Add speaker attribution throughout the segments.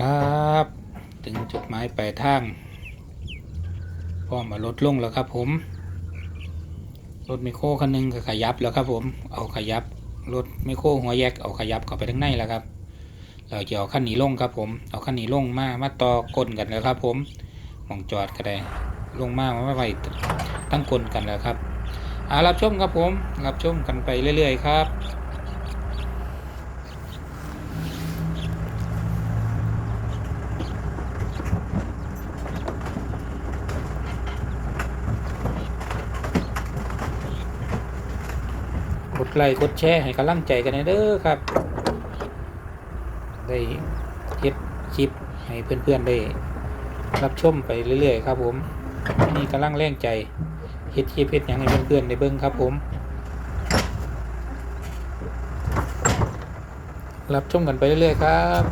Speaker 1: ครับ ถึงจุดหมายปลายทางพร้อมมาลดลงแล้วครับผม รถไมโครคันหนึงก็ขยับแล้วครับผม เอาขยับ รถไมโครหัวแยกเอาขยับเข้าไปทางในแล้วครับ เราจะเอาขั้นนี้ลงครับผม เอาขั้นนี้ลงมา มาต่อก้นกันแล้วครับ ผมมองจอดก็ได้ลงมามาไว้ตั้งก้นกันแล้วครับอารับชมครับผม รับชมกันไปเรื่อย ๆ ครับ ดไลค์กดแชร์ให้กำลังใจกันนะเด้อครับ ได้เฮ็ดคลิปให้เพื่อนๆได้รับชมไปเรื่อยๆครับ ผมนี่กำลังแรงใจเฮ็ดคลิปเฮ็ดอยังให้เพื่อนๆได้เบิ่งครับ ผม รับชมกันไปเรื่อยๆครับ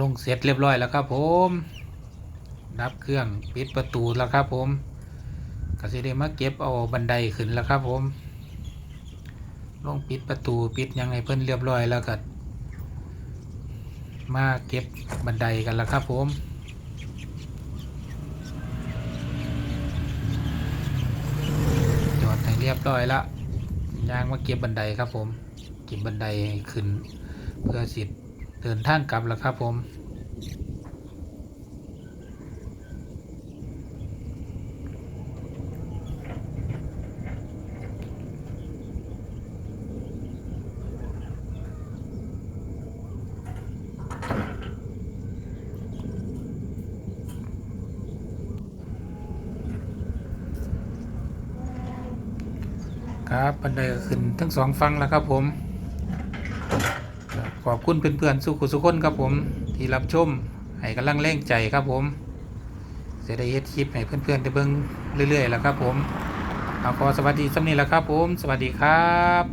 Speaker 1: ลงเสร็จเรียบร้อยแล้วครับผมดับเครื่องปิดประตูแล้วครับผมกสิได้มาเก็บเอาบันไดขึ้นแล้วครับผมลงปิดประตูปิดยังไงเพิ่นเรียบร้อยแล้วก็มาเก็บบันไดกันแล้วครับผมจอดให้เรียบร้อยละย่างมาเก็บบันไดครับผมเก็บบันไดขึ้นเพื่อสิ เดินทางกลับแล้วครับผมครับบันไดขึ้นทั้งสองฝั่งแล้วครับผม ขอบคุณเพื่อนๆสุขุสุขคนครับผม ที่รับชมให้กำลังแรงใจครับผมจะได้เฮ็ดคลิปให้เพื่อนๆได้เบิ่งเรื่อยๆแล้วครับผมเอาขอสวัสดีสำนีแล้วครับผม สวัสดีครับ